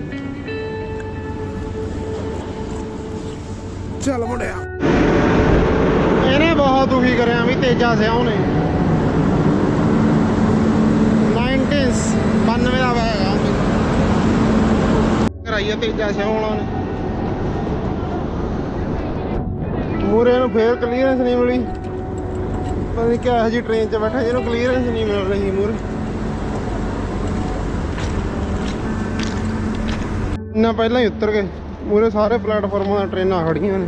ਚੱਲ ਮੁੰਡਿਆ। ਇਹਨੇ ਬਹੁਤ ਦੁਖੀ ਕਰਿਆ ਵੀ ਤੇਜਾ ਸਿਆਹ ਨੇ 90s 92 ਦਾ ਹੈਗਾ ਕਰਾਈਆ ਤੇਜਾ ਸਿਆਹ ਹੋਣਾ ਨੇ ਮੂਰੇ ਨੂੰ ਫੇਰ ਕਲੀਅਰੈਂਸ ਨਹੀਂ ਮਿਲੀ। ਪਤਾ ਨਹੀਂ ਕਿਹੋ ਜੀ ਟ੍ਰੇਨ 'ਚ ਬੈਠਾ ਜਿਹਨੂੰ ਕਲੀਅਰੈਂਸ ਨਹੀਂ ਮਿਲ ਰਹੀ ਮੂਰੇ ਇੰਨਾ ਪਹਿਲਾਂ ਹੀ ਉਤਰ ਗਏ। ਮੂਰੇ ਸਾਰੇ ਪਲੇਟਫਾਰਮਾਂ 'ਤੇ ਟ੍ਰੇਨਾਂ ਖੜੀਆਂ ਨੇ।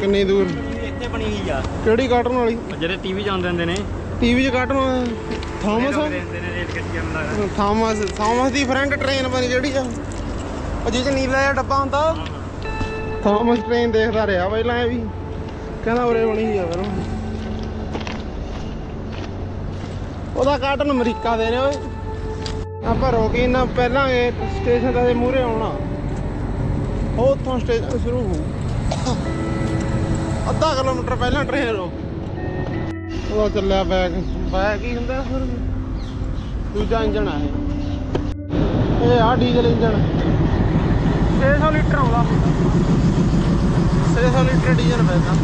ਕਿੰਨੀ ਦੂਰ? ਇੱਥੇ ਬਣੀ ਹੋਈ ਆ। ਕਿਹੜੀ ਕਾਟਨ ਵਾਲੀ? ਜਿਹੜੇ ਟੀਵੀ 'ਚ ਆਉਂਦੇ ਹੁੰਦੇ ਨੇ। ਟੀਵੀ 'ਚ ਕਾਟਨ ਥਾਮਸ? ਦਾ ਥਾਮਸ ਥਾਮਸ ਦੀ ਫਰੈਂਡ ਟ੍ਰੇਨ ਬਣੀ ਜਿਹੜੀ ਆ। ਉਹ ਜਿਹ 'ਚ ਨੀਲਾ ਜਿਹਾ ਡੱਬਾ ਹੁੰਦਾ। ਥਾਮਸ ਟ੍ਰੇਨ ਦੇਖਦਾ ਰਿਹਾ ਪਹਿਲਾਂ ਇਹ ਵੀ। ਕਹਿੰਦਾ ਉਰੇ ਸੀ ਆ ਫਿਰ ਉਹਦਾ ਕਾਟਨ ਅਮਰੀਕਾ ਦੇ ਨੇ ਓਏ। ਆਪਾਂ ਰੋਕੀ ਨਾ ਪਹਿਲਾਂ ਇਹ ਸਟੇਸ਼ਨ ਦੇ ਮੂਹਰੇ ਆਉਣਾ। ਉਹ ਉੱਥੋਂ ਸਟੇਸ਼ਨ ਸ਼ੁਰੂ ਹੋਊ। ਅੱਧਾ ਕਿਲੋਮੀਟਰ ਪਹਿਲਾਂ ਟ੍ਰੇਨ ਰੋ ਉਹਦਾ ਚੱਲਿਆ ਬੈਗ ਬੈਗ ਕੀ ਹੁੰਦਾ ਫਿਰ। ਦੂਜਾ ਇੰਜਣ ਆ ਇਹ। ਇਹ ਆ ਡੀਜ਼ਲ ਇੰਜਣ। 600 ਲੀਟਰ ਆਉਂਦਾ। 600 ਲੀਟਰ ਡੀਜ਼ਲ ਪੈਂਦਾ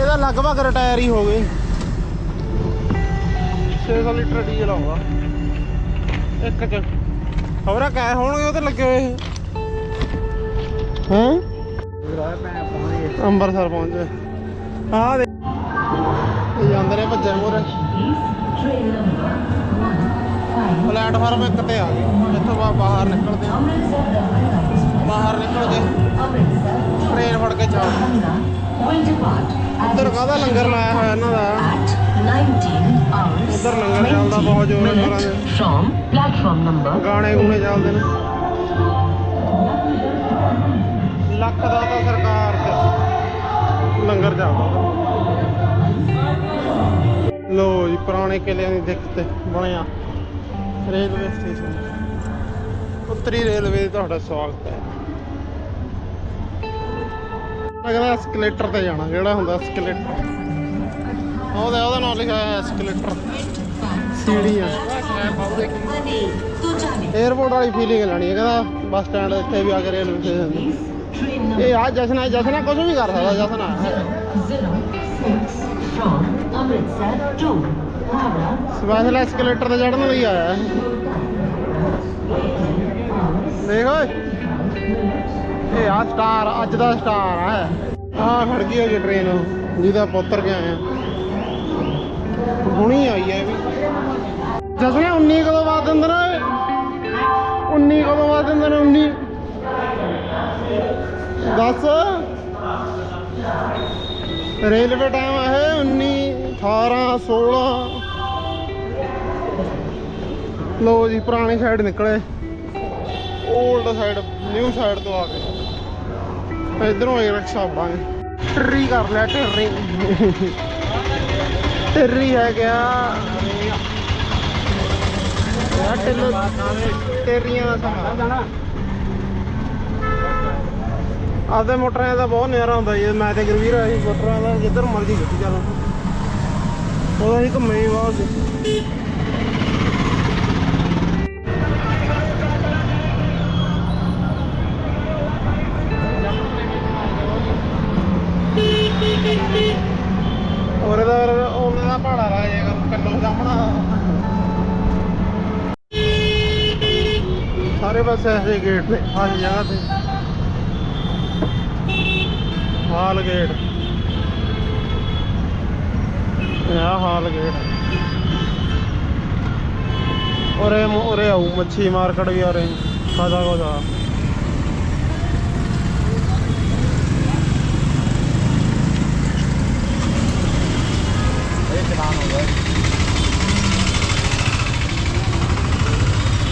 ਇਹਦਾ ਲਗਭਗ ਰਿਟਾਇਰ ਹੀ ਹੋ ਗਏ। 600 ਲੀਟਰ ਡੀਜ਼ਲ ਆਉਂਦਾ। ਇੱਕ ਚ। ਖਬਰਾਂ ਕੈ ਹੋਣਗੇ ਉਹ ਤੇ ਲੱਗੇ ਹੋਏ। ਇਹ ਹਾਂ ਅੰਮ੍ਰਿਤਸਰ ਪਹੁੰਚ ਗਏ। ਆ ਦੇ ਜਾਂਦੇ ਨੇ ਭੱਜੇ ਮੂਰੇ Train number 1, 5, ਪਲੇਟਫਾਰਮ ਇੱਕ ਤੇ ਆ ਗਏ। ਇੱਥੋਂ ਬਾਹਰ ਨਿਕਲਦੇ ਆ। ਬਾਹਰ ਨਿਕਲ ਕੇ ਟ੍ਰੇਨ ਫੜ ਕੇ ਚਾੜ Kanna, ਕਾਹਦਾ ਲੰਗਰ ਲਾਇਆ ਹੋਇਆ ਇਹਨਾਂ ਦਾ? at 19 hours ਉਧਰ ਲੰਗਰ ਚੱਲਦਾ ਬਹੁਤ ਜ਼ੋਰ ਨਾਲ। 20 ਲੰਗਰਾਂ ਦੇ ਗਾਣੇ ਗੁਣੇ ਚੱਲਦੇ ਨੇ। ਲੱਖ ਦਾ ਤਾਂ ਸਰਕਾਰ ਲੰਗਰ ਚੱਲਦਾ ਲੋ ਜੀ ਪੁਰਾਣੇ ਕਿਲੇ ਦੀ ਦਿੱਖ ਤੇ ਬਣਿਆ ਰੇਲਵੇ ਸਟੇਸ਼ਨ। ਉੱਤਰੀ ਰੇਲਵੇ ਤੁਹਾਡਾ ਸਵਾਗਤ ਹੈ। ਲੱਗਦਾ ਐਸਕੇਲੇਟਰ ਤੇ ਜਾਣਾ ਜਿਹੜਾ ਹੁੰਦਾ ਐਸਕੇਲੇਟਰ ਉਹਦਾ ਉਹਦਾ ਨਾਮ ਲਿਖਿਆ ਹੈ ਐਸਕੇਲੇਟਰ ਸੀੜੀਆਂ। 에어ਪੋਰਟ ਵਾਲੀ ਫੀਲਿੰਗ ਲੈਣੀ ਹੈ ਕਹਿੰਦਾ ਬੱਸ ਸਟੈਂਡ ਇੱਥੇ ਵੀ ਆ ਕੇ ਰੇਲਵੇ ਸਟੇਸ਼ਨ ਇਹ ਆ ਜਸ਼ਨ ਹੈ ਜਸ਼ਨ ਹੈ ਕੁਝ ਵੀ ਕਰ ਸਕਦਾ, ਜਸ਼ਨ। ਹੈ ਸਪੈਸ਼ਲ ਐਸਕੇਲੇਟਰ ਤੇ ਚੜਨ ਲਈ ਆਇਆ ਦੇਖ ਓਏ। ਇਹ ਆ ਸਟਾਰ, ਅੱਜ ਦਾ ਸਟਾਰ ਹੈ ਆ ਖੜ ਗਈ ਹੋਈ ਟ੍ਰੇਨ ਜਿਹਦਾ ਪੁੱਤਰ ਕੇ ਆਇਆ ਹੁਣੀ ਆਈ ਹੈ ਇਹ ਵੀ। ਜਸ਼ਨ 19 ਕਦੋਂ ਬਾਅਦ ਦਿੰਦੇ ਨੇ 19 ਕਦੋਂ ਬਾਅਦ ਦਿੰਦੇ ਨੇ 19 ਦੱਸ। ਰੇਲਵੇ ਟਾਈਮ ਹੈ 19 18 16 ਲੋ ਜੀ, ਪੁਰਾਣੀ ਸਾਈਡ ਨਿਕਲੇ। 올ਡ ਸਾਈਡ ਨਿਊ ਸਾਈਡ ਤੋਂ ਆ ਕੇ। ਇਧਰੋਂ ਇਹ ਰਿਕਸ਼ਾ ਫੜਾਂਗੇ ਟਰੀ ਕਰ ਲਿਆ, ਟਰੀ। ਟਰੀ ਹੈ ਗਿਆ। ਟੇਰੀਆਂ ਦਾ ਸਮਾਂ ਆਪਦੇ ਮੋਟਰਾਂ ਦਾ ਬਹੁਤ ਨਜ਼ਾਰਾ ਹੁੰਦਾ ਜੀ। ਮੈਂ ਤੇ ਗੁਰਵੀਰ ਆਹੀ ਮੋਟਰਾਂ ਦਾ, ਜਿੱਧਰ ਮਰਜ਼ੀ ਖਿੱਚ ਚੱਲ ਉਹਦਾ ਹੀ ਘੁੰਮੇ ਬਹੁਤ ਸੀ। ਉਹਦੇ ਉਹਨਾਂ ਦਾ ਭਾੜਾ ਲਾ ਕੱਲੋ ਸਾਹਮਣਾ ਸਾਰੇ ਪਾਸੇ ਐਸੇ ਗੇਟ ਤੇ ਹਰ ਜਗ੍ਹਾ ਤੇ। Hall Gate. ਇਹ ਹਾਲ ਗੇਟ। ਮ- ਉਰੇ ਆਊ ਮੱਛੀ ਮਾਰਕੀਟ ਵੀ ਆ ਰਹੀ ਖਾਦਾ ਕੋਦਾ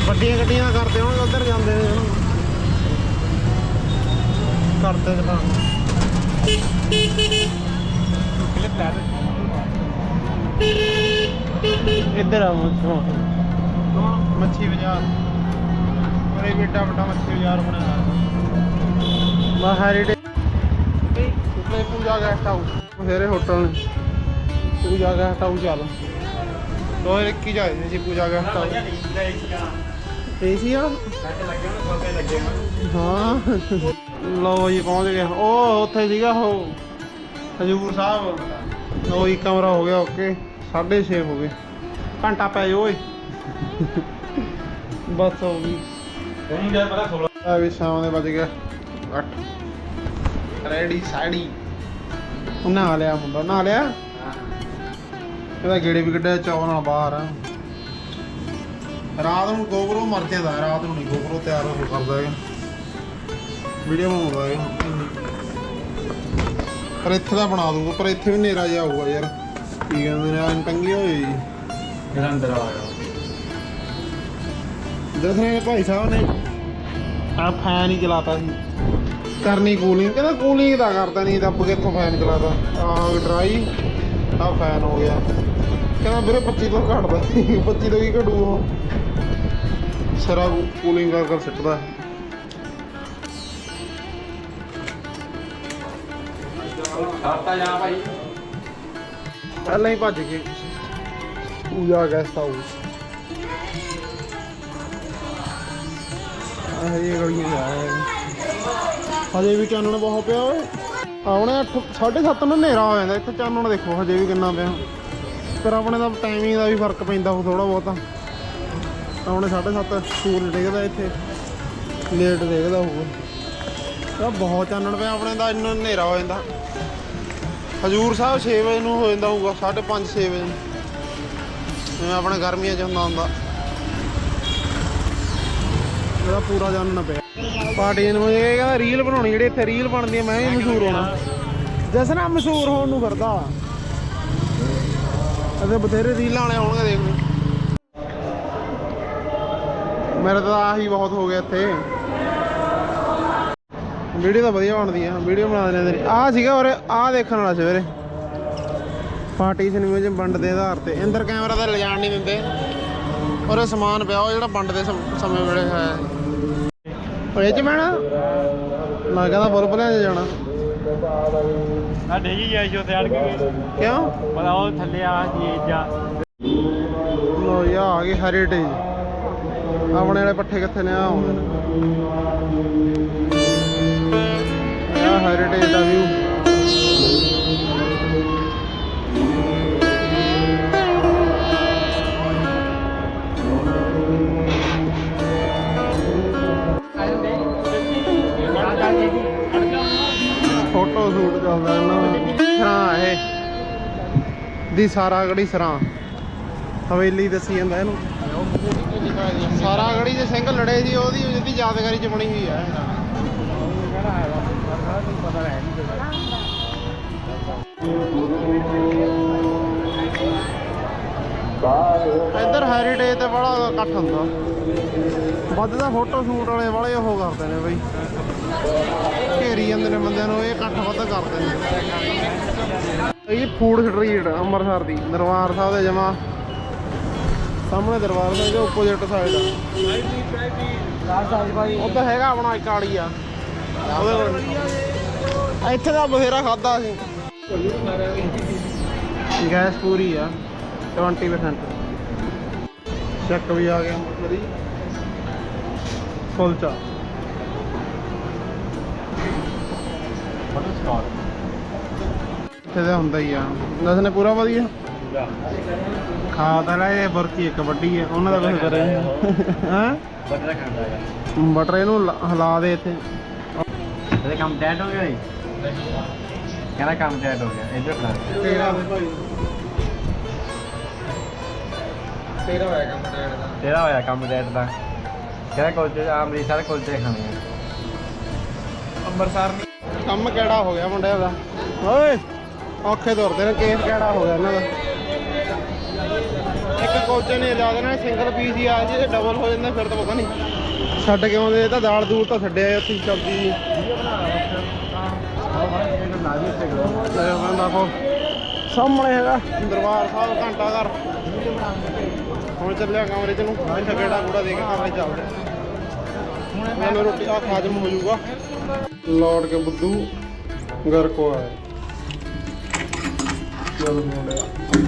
ਵੱਡੀਆਂ ਗੱਡੀਆਂ ਕਰਦੇ ਹੋਣਗੇ ਉੱਧਰ ਜਾਂਦੇ ਨੇ। ਹੁਣ। ਕਰਦੇ ਚਲਾਨ ਇੱਧਰ ਆ ਮੱਛੀ ਮੱਛੀ ਬਾਜ਼ਾਰ। ਵੀ ਏਡਾ ਵੱਡਾ ਮੱਛੀ ਬਾਜ਼ਾਰ ਬਣਿਆ ਹੋਇਆ। ਮਾ ਹੈਰੀਟੇਜ ਉੱਤੇ ਪੂਜਾ ਗੈਸਟ ਹਾਊਸ ਬਥੇਰੇ ਹੋਟਲ ਨੇ। ਪੂਜਾ ਗੈਸਟ ਹਾਊਸ ਚੱਲ। ਦੋ ਹਜ਼ਾਰ ਇੱਕੀ ਜਾਏ ਜੀ ਪੂਜਾ ਗੈਸਟ ਹਾਊਸ ਏਸੀ ਆ? ਹਾਂ। ਲਓ ਜੀ ਪਹੁੰਚ ਗਏ। ਉਹ ਉੱਥੇ ਸੀਗਾ ਉਹ ਹਜੂਰ ਸਾਹਿਬ। ਲਓ ਜੀ ਕਮਰਾ ਹੋ ਗਿਆ ਓਕੇ। 6:30 ਹੋ ਗਏ। ਘੰਟਾ ਪੈ ਓਏ। ਬਸ ਹੋ ਗਈ। ਉਹਨੂੰ ਜਦ ਪਤਾ 16 ਆ ਵੀ ਸ਼ਾਮ ਦੇ ਵੱਜ ਗਿਆ। 8 ਰੈਡੀ ਸਾੜੀ ਨਹਾ ਲਿਆ ਮੁੰਡਾ ਨਹਾ ਲਿਆ? ਇਹਦਾ ਗੇੜੇ ਵੀ ਕੱਢਿਆ ਚੌਲ ਨਾਲ ਬਾਹਰ। ਆ ਰਾਤ ਨੂੰ ਗੋਬਰੋ ਮਰ ਜਾਂਦਾ ਰਾਤ ਨੂੰ ਨਹੀਂ। ਗੋਬਰੋ ਤਿਆਰ ਹੋ ਕਰਦਾ ਹੈ ਵੀਡੀਓ ਬਣਾਉਂਦਾ ਹੈ ਪਰ ਇੱਥੇ ਦਾ ਬਣਾ ਦੂੰਗਾ ਪਰ ਇੱਥੇ ਵੀ ਹਨੇਰਾ ਜਿਹਾ ਆਊਗਾ ਯਾਰ। ਕੀ ਕਹਿੰਦੇ ਨੇ ਆਂ ਟੰਗੀ ਹੋਈ। ਜੀ ਜਿਹੜਾ ਅੰਦਰ ਆ ਗਿਆ ਦੱਸਣੇ ਨੇ ਭਾਈ ਸਾਹਿਬ ਨੇ? ਆ ਫੈਨ ਹੀ ਚਲਾਤਾ ਸੀ। ਕਰਨੀ ਕੂਲਿੰਗ ਕਹਿੰਦਾ ਕੂਲਿੰਗ ਦਾ ਕਰਦਾ ਨਹੀਂ ਦੱਬ ਕੇ ਇੱਥੋਂ ਫੈਨ ਚਲਾਤਾ। ਆ ਡਰਾਈ ਆ ਫੈਨ ਹੋ ਗਿਆ। ਕਹਿੰਦਾ ਵੀਰੇ 25 ਤੋਂ ਘਟਦਾ 25 ਤੋਂ ਕੀ ਘਟੂ ਉਹ ਸਾਰਾ ਕੂਲਿੰਗ ਕਰ ਕਰ ਸਿੱਟਦਾ। ਸਾਤਾ ਜਾ ਭਾਈ? ਪਹਿਲਾਂ ਹੀ ਭੱਜ ਗਏ। ਪੂਜਾ ਗੈਸਟ ਹਾਊਸ ਆਹ ਗਲੀਆਂ ਜਾ ਹਜੇ ਵੀ ਚਾਨਣ ਬਹੁਤ ਪਿਆ ਓਏ। ਆਉਣੇ 7:30 ਨੂੰ ਹਨੇਰਾ ਹੋ ਜਾਂਦਾ, ਇੱਥੇ ਚਾਨਣ ਦੇਖੋ, ਹਜੇ ਵੀ ਕਿੰਨਾ ਪਿਆ। ਪਰ ਆਪਣੇ ਦਾ ਟਾਈਮਿੰਗ ਦਾ ਵੀ ਫ਼ਰਕ ਪੈਂਦਾ ਉਹ ਥੋੜਾ ਬਹੁਤਾ। ਆਉਣੇ 7:30 ਸੂਰਜ ਡਿੱਗਦਾ ਇੱਥੇ ਲੇਟ ਦੇਖਦਾ ਹੋਊਗਾ ਤਾਂ ਬਹੁਤ ਚਾਨਣ ਪਿਆ, ਆਪਣੇ ਦਾ ਇੰਨਾ ਹਨੇਰਾ ਹੋ ਜਾਂਦਾ। ਹਜੂਰ ਸਾਹਿਬ 6 ਵਜੇ ਨੂੰ ਹੋ ਜਾਂਦਾ ਹੋਊਗਾ 5:30 6 ਵਜੇ ਜਿਵੇਂ ਆਪਣੇ ਗਰਮੀਆਂ 'ਚ ਹੁੰਦਾ ਹੁੰਦਾ। ਇਹਦਾ ਪੂਰਾ ਜਾਣਨਾ ਪਿਆ। ਪਾਰਟੀ ਨੂੰ ਇਹ ਕਹਿੰਦਾ ਰੀਲ ਬਣਾਉਣੀ, ਜਿਹੜੀ ਇੱਥੇ ਰੀਲ ਬਣਦੀ ਮੈਂ ਵੀ ਮਸ਼ਹੂਰ ਹੋਣਾ। ਜਸਨਾ ਮਸ਼ਹੂਰ ਹੋਣ ਨੂੰ ਫਿਰਦਾ। ਅਤੇ ਬਥੇਰੇ ਰੀਲਾਂ ਵਾਲੇ ਆਉਣਗੇ ਦੇਖ ਲਈ ਮੇਰੇ ਤਾਂ ਆਹੀ ਬਹੁਤ ਹੋ ਗਿਆ ਇੱਥੇ। ਵੀਡੀਓ ਤਾਂ ਵਧੀਆ ਬਣਦੀ ਆ ਵੀਡੀਓ ਬਣਾ ਦਿੰਦੇ ਨੇ ਆ ਸੀਗਾ ਔਰ ਆ ਦੇਖਣ ਵਾਲਾ ਸਵੇਰੇ ਪਾਰਟੀਸ਼ਨ ਇਮੇਜ ਵੰਡ ਦੇ ਆਧਾਰ ਤੇ। ਅੰਦਰ ਕੈਮਰਾ ਤਾਂ ਲਿਜਾਣ ਨਹੀਂ ਦਿੰਦੇ। ਔਰ ਸਮਾਨ ਪਿਆ ਉਹ ਜਿਹੜਾ ਵੰਡ ਦੇ ਸਮ- ਵੇਲੇ ਹੈ। ਉਹ ਇਹ ਚ ਬਹਿਣਾ ਮੈਂ ਕਹਿੰਦਾ ਫੁੱਲ ਭਲਿਆਂ 'ਚ ਜਾਣਾ। ਆ ਡੇਜੀ ਜਾਈ ਜੋ ਤੇ ਅੜ ਕਿਉਂ? ਪਤਾ ਉਹ ਥੱਲੇ ਆ ਚੀਜ਼ ਜਾ ਲੋ ਯਾ ਆ ਗਏ ਹੈਰੀਟੇਜ ਆਪਣੇ ਵਾਲੇ ਪੱਠੇ ਕਿੱਥੇ ਨੇ ਆ ਆਉਂਦੇ ਨੇ। ਆ ਹੈਰੀਟੇਜ ਦਾ ਵਿਊ ਫੋਟੋ ਸ਼ੂਟ ਚੱਲਦਾ ਇਹਨਾਂ ਦਾ। ਸਰਾਂ ਇਹ। ਦੀ ਸਾਰਾ ਗੜੀ ਸਰਾਂ। ਹਵੇਲੀ ਦੱਸੀ ਜਾਂਦਾ ਇਹਨੂੰ। ਸਾਰਾ ਗੜੀ ਦੇ ਸਿੰਘ ਲੜੇ ਸੀ, ਉਹਦੀ ਉਹਦੀ ਯਾਦਗਾਰੀ ਚ ਬਣੀ ਹੋਈ ਹੈ ਇੱਧਰ ਹੈਰੀਟੇਜ ਤੇ ਬੜਾ ਇਕੱਠ ਹੁੰਦਾ। ਵੱਧ ਦਾ ਫੋਟੋ ਸ਼ੂਟ ਵਾਲੇ ਵਾਲੇ ਉਹ ਕਰਦੇ ਨੇ ਬਈ। ਘੇਰੀ ਜਾਂਦੇ ਨੇ ਬੰਦਿਆਂ ਨੂੰ, ਇਹ ਇਕੱਠ ਵੱਧ ਕਰਦੇ ਨੇ। ਇਹ ਫੂਡ ਸਟਰੀਟ ਅੰਮ੍ਰਿਤਸਰ ਦੀ, ਦਰਬਾਰ ਸਾਹਿਬ ਦੇ ਜਮਾ। ਸਾਹਮਣੇ ਦਰਬਾਰ ਸਾਹਿਬ ਦੇ ਆਪੋਜ਼ਿਟ ਸਾਈਡ ਉਹ ਤਾਂ ਹੈਗਾ ਆਪਣਾ ਇੱਕ ਵਾਲੀ ਆ। ਉਹਦੇ ਕੋਲ। ਇੱਥੇ ਦਾ ਬਥੇਰਾ ਖਾਦਾ ਸੀ ਗੈਸ ਪੂਰੀ ਆ 20% ਚੱਕ ਵੀ ਆ ਗਿਆ ਮਤਲਬ ਕੁਲਚਾ ਇੱਥੇ ਤਾਂ ਹੁੰਦਾ ਹੀ ਆ। ਦਸ ਨੇ ਪੂਰਾ ਵਧੀਆ? ਖਾ ਤਾਂ ਲੈ ਇਹ ਬੁਰਕੀ ਇੱਕ ਵੱਡੀ ਹੈ ਉਹਨਾਂ ਦਾ ਕੁਝ ਕਰੇ ਹਾਂ ਬਦਲਾ ਖਾਂਦਾ ਹੈ ਬਟਰ ਇਹਨੂੰ ਹਿਲਾ ਦੇ ਇੱਥੇ। ਇਹਦੇ ਕੰਮ ਡੈਡ ਹੋ ਗਿਆ ਜੀ? ਕਹਿੰਦਾ ਕੰਮ ਡੈਡ ਹੋ ਗਿਆ ਇੱਧਰ ਖੜਾ। ਤੇਰਾ ਦੇ ਭਾਈ। ਤੇਰਾ ਹੋਇਆ ਕੰਮ ਡੈਡ ਦਾ। ਕਹਿੰਦਾ ਕੁਲਚੇ ਆ ਅੰਮ੍ਰਿਤਸਰ ਕੁਲਚੇ ਖਾਣੇ ਆ ਅੰਮ੍ਰਿਤਸਰ ਕੰਮ ਕਿਹੜਾ ਹੋ ਗਿਆ ਮੁੰਡਿਆਂ ਦਾ? ਓਏ! ਔਖੇ ਤੁਰਦੇ ਨੇ ਕੇਸ ਕਿਹੜਾ ਹੋ ਗਿਆ ਇਹਨਾਂ ਦਾ? ਇੱਕ ਕੋਚੇ ਨੇ ਜਾ ਦੇਣਾ ਸਿੰਗਲ ਪੀਸ ਹੀ ਆ ਜੇ ਡਬਲ ਹੋ ਜਾਂਦਾ ਫਿਰ ਤਾਂ ਪਤਾ ਨਹੀਂ। ਛੱਡ ਕੇ ਆਉਂਦੇ ਇਹ ਤਾਂ ਦਾਲ ਦੂਲ ਤਾਂ ਛੱਡਿਆ ਉੱਥੇ ਸਬਜ਼ੀ ਜੀ ਲੈ ਸਾਹਮਣੇ ਹੈਗਾ। ਦਰਬਾਰ ਸਾਹਿਬ ਘੰਟਾ ਘਰ। ਹੁਣ ਚੱਲਿਆ ਕਮਰੇ ਚ ਨੂੰ। ਇੱਥੇ ਗੇੜਾ ਗੂੜਾ ਦੇ ਕੇ ਕਮਰੇ ਚੱਲਦੇ ਮੈਨੂੰ ਰੋਟੀ ਆ ਖਾਜਮ ਹੋ ਜਾਊਗਾ। ਲੌਟ ਕੇ ਬੁੱਧੂ ਘਰ ਕੋ ਆਏ ਚਲ ਮੁੰਡਿਆ।